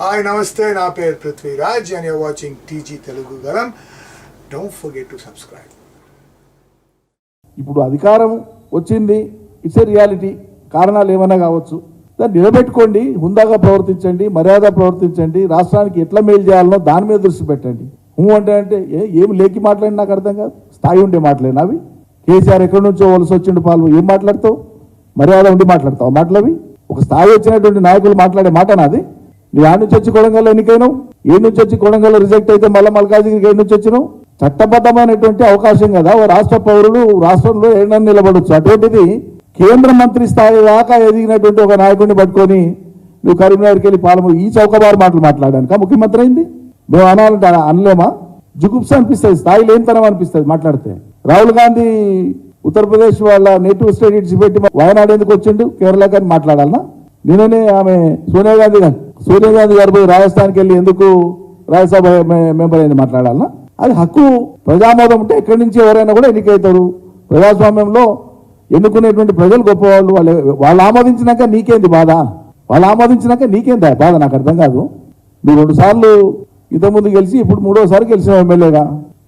Hi నమస్తే నా పేరు Prithviraj and your watching TG Telugu గలం డోంట్ ఫర్గెట్ టు సబ్స్క్రైబ్ ఇప్పుడు అధికారం వచ్చింది ఇట్స్ ఏ రియాలిటీ కారణాలు ఏమైనా కావచ్చు. దాన్ని నిలబెట్టుకోండి హుందాగా ప్రవర్తించండి మర్యాద ప్రవర్తించండి రాష్ట్రానికి ఎట్లా మేలు చేయాలనో దాని మీద దృష్టి పెట్టండి. హూ అంటే అంటే ఏ ఏం లేకి మాట్లాడి నాకు అర్థం కాదు. స్థాయి ఉండే మాట్లాడినా అవి. కేసీఆర్ ఎక్కడి నుంచో వలస వచ్చిండు పాలు ఏం మాట్లాడతావు? మర్యాద ఉండి మాట్లాడతావు మాటలవి ఒక స్థాయి వచ్చినటువంటి నాయకులు మాట్లాడే మాట నాది. నీ ఆ నుంచి వచ్చి కొడంగల్లో ఎన్నికైనావు? ఏ నుంచి వచ్చి కొడంగల్లో రిజెక్ట్ అయితే మళ్ళీ మల్కాజిగిరికి ఏ నుంచి వచ్చినావు? చట్టబద్ధమైనటువంటి అవకాశం కదా ఓ రాష్ట్ర పౌరుడు రాష్ట్రంలో ఏడని నిలబడొచ్చు. అటువంటిది కేంద్ర మంత్రి స్థాయి దాకా ఎదిగినటువంటి ఒక నాయకుడిని పట్టుకొని నువ్వు కరీంనగర్కి వెళ్ళి పాలము ఈ చౌకబారు మాటలు మాట్లాడానుక? ముఖ్యమంత్రి అయింది? మేము అనాలంటే అనలేమా? జుగుప్స అనిపిస్తుంది స్థాయి లేనితనం అనిపిస్తుంది మాట్లాడితే. రాహుల్ గాంధీ ఉత్తరప్రదేశ్ వాళ్ళ నేటివ్ స్టేట్ ఇడిచిపెట్టి వయనాడు ఎందుకు వచ్చిండు? కేరళ కానీ మాట్లాడాలనా? నిన్ననే ఆమె సోనియా గాంధీ గారు సోనియా గాంధీ గారు పోయి రాజస్థాన్కి వెళ్ళి ఎందుకు రాజ్యసభ మెంబర్ అయింది మాట్లాడాలన్నా అది హక్కు ప్రజామోదం ఉంటే ఎక్కడి నుంచి ఎవరైనా కూడా ఎన్నికవుతారు ప్రజాస్వామ్యంలో ఎన్నుకునేటువంటి ప్రజలు గొప్పవాళ్ళు వాళ్ళు వాళ్ళు ఆమోదించినాక నీకేంది బాధ? వాళ్ళు ఆమోదించినాక నీకేంది బాధ? నాకు అర్థం కాదు. నువ్వు రెండు సార్లు ఇంతకుముందు గెలిచి ఇప్పుడు మూడోసారి గెలిచిన ఎమ్మెల్యేగా.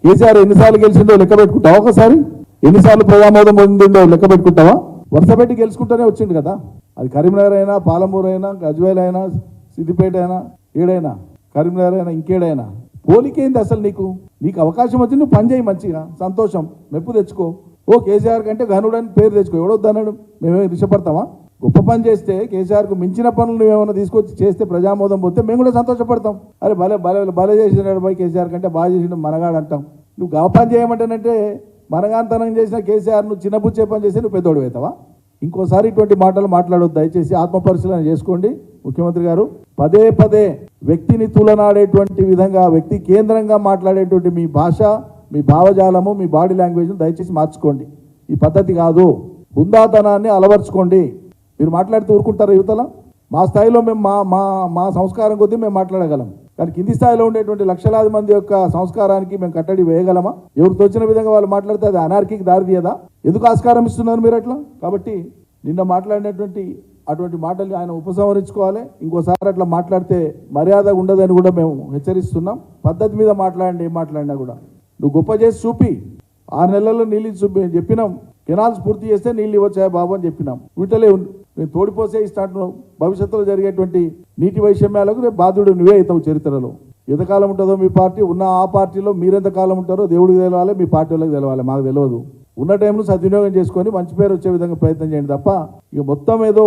కేసీఆర్ ఎన్నిసార్లు గెలిచిందో లెక్క పెట్టుకుంటావా ఒకసారి? ఎన్నిసార్లు ప్రజామోదం పొందిందో లెక్క పెట్టుకుంటావా? వరుస పెట్టి గెలుచుకుంటూనే వచ్చిండు కదా. అది కరీంనగర్ అయినా పాలమూరు అయినా గజ్వేల్ అయినా సిద్దిపేట అయినా ఏడైనా కరీంనగర్ అయినా ఇంకేడైనా పోలికేంది అసలు నీకు? నీకు అవకాశం వచ్చి నువ్వు పని చేయి మంచిగా సంతోషం మెప్పు తెచ్చుకో. ఓ కేసీఆర్ కంటే ఘనుడని పేరు తెచ్చుకో. ఎవడొద్దన్నాడు మేమే ఇష్టపడతామా గొప్ప పని చేస్తే కేసీఆర్కు మించిన పనులు నువ్వేమైనా తీసుకొచ్చి చేస్తే ప్రజామోదం పోతే మేము కూడా సంతోషపడతాం. అరే భలే భలే భలే చేసినాడు పోయి కేసీఆర్ కంటే బాగా చేసిన మనగాడు అంటాం నువ్వు గవ పని చేయమంటానంటే మనగాంతనం చేసిన కేసీఆర్ నువ్వు చిన్నబుచ్చే పని చేస్తే నువ్వు పెద్దోడు అవుతావా? ఇంకోసారి ఇటువంటి మాటలు మాట్లాడొద్దు. దయచేసి ఆత్మపరిశీలన చేసుకోండి. ముఖ్యమంత్రి గారు పదే పదే వ్యక్తిని తులనాడేటువంటి విధంగా వ్యక్తి కేంద్రంగా మాట్లాడేటువంటి మీ భాష మీ భావజాలము మీ బాడీ లాంగ్వేజ్ను దయచేసి మార్చుకోండి. ఈ పద్ధతి కాదు. హుందాతనాన్ని అలవర్చుకోండి. మీరు మాట్లాడితే ఊరుకుంటారా యువతల? మా స్థాయిలో మేము మా మా మా సంస్కారం కొద్దీ మేము మాట్లాడగలం. కానీ కింది స్థాయిలో ఉండేటువంటి లక్షలాది మంది యొక్క సంస్కారానికి మేము కట్టడి వేయగలమా? ఎవరు తోచిన విధంగా వాళ్ళు మాట్లాడితే అది అనార్కీకి దారి తీయదా? ఎందుకు ఆస్కారం ఇస్తున్నారు మీరు అట్లా? కాబట్టి నిన్న మాట్లాడినటువంటి అటువంటి మాటలు ఆయన ఉపసంహరించుకోవాలి. ఇంకోసారి అట్లా మాట్లాడితే మర్యాద ఉండదని కూడా మేము హెచ్చరిస్తున్నాం. పద్ధతి మీద మాట్లాడండి ఏం మాట్లాడినా కూడా. నువ్వు గొప్ప చేసి చూపి. ఆరు నెలల్లో నీళ్ళు ఇచ్చి చూపి. చెప్పినాం కెనాల్స్ పూర్తి చేస్తే నీళ్ళు ఇవ్వచ్చాయి బాబు అని చెప్పినాం. వీటిలే నేను తోడిపోసే ఇస్తాను భవిష్యత్తులో జరిగేటువంటి నీటి వైషమ్యాలకు రేపు బాధ్యుడు నువ్వే అవుతావు చరిత్రలో. ఎంతకాలం ఉంటుందో మీ పార్టీ ఉన్న ఆ పార్టీలో మీరెంతకాలం ఉంటారో దేవుడికి తెలవాలి మీ పార్టీ వాళ్ళకి తెలవాలి మాకు తెలియదు ఉన్న టైంలో సద్వినియోగం చేసుకొని మంచి పేరు వచ్చే విధంగా ప్రయత్నం చేయండి తప్ప ఇక మొత్తం ఏదో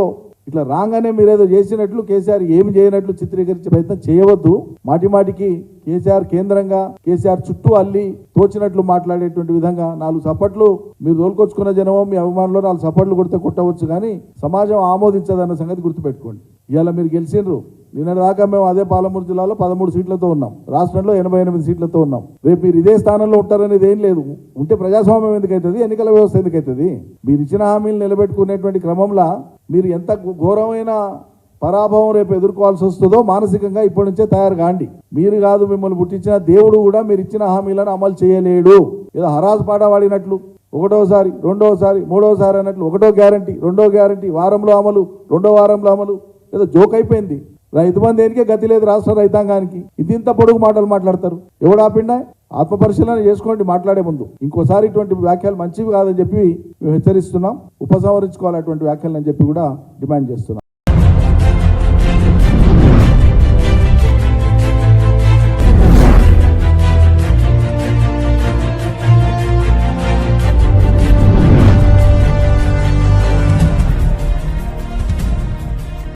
ఇట్లా రాగానే మీరేదో చేసినట్లు కేసీఆర్ ఏమి చేయనట్లు చిత్రీకరించే ప్రయత్నం చేయవద్దు. మాటి మాటికి కేసీఆర్ కేంద్రంగా కేసీఆర్ చుట్టూ అల్లి తోచినట్లు మాట్లాడేటువంటి విధంగా నాలుగు సపట్లు మీరు తోలుకొచ్చుకున్న జనమో మీ అభిమానులు నాలుగు సపట్లు కొడితే కొట్టవచ్చు కానీ సమాజం ఆమోదించదన్న సంగతి గుర్తుపెట్టుకోండి. ఇవాళ మీరు గెలిచిండ్రు. నిన్న దాకా మేము అదే పాలమూరు జిల్లాలో పదమూడు సీట్లతో ఉన్నాం. రాష్ట్రంలో ఎనభై ఎనిమిది సీట్లతో ఉన్నాం. రేపు మీరు ఇదే స్థానంలో ఉంటారనేది ఏం లేదు. ఉంటే ప్రజాస్వామ్యం ఎందుకైతుంది? ఎన్నికల వ్యవస్థ ఎందుకైతుంది? మీరు ఇచ్చిన హామీలు నిలబెట్టుకునేటువంటి క్రమంలో మీరు ఎంత ఘోరమైన పరాభవం రేపు ఎదుర్కోవాల్సి వస్తుందో మానసికంగా ఇప్పటి నుంచే తయారు కాండి. మీరు కాదు మిమ్మల్ని పుట్టించిన దేవుడు కూడా మీరు ఇచ్చిన హామీలను అమలు చేయలేడు. ఏదో హరాజు పాట వాడినట్లు ఒకటోసారి రెండోసారి మూడోసారి అన్నట్లు ఒకటో గ్యారంటీ రెండో గ్యారంటీ వారంలో అమలు రెండో వారంలో అమలు. ఏదో జోక్ అయిపోయింది. రైతు బంధు దేనికే గతి లేదు రాష్ట్ర రైతాంగానికి. ఇది ఇంత పొడుగు మాటలు మాట్లాడతారు. ఎవడు ఆపిండా? ఆత్మ పరిశీలన చేసుకోండి మాట్లాడే ముందు. ఇంకోసారి ఇటువంటి వ్యాఖ్యలు మంచివి కాదని చెప్పి మేము హెచ్చరిస్తున్నాం. ఉపసంహరించుకోవాలి అటువంటి వ్యాఖ్యలు అని చెప్పి కూడా డిమాండ్ చేస్తున్నాం.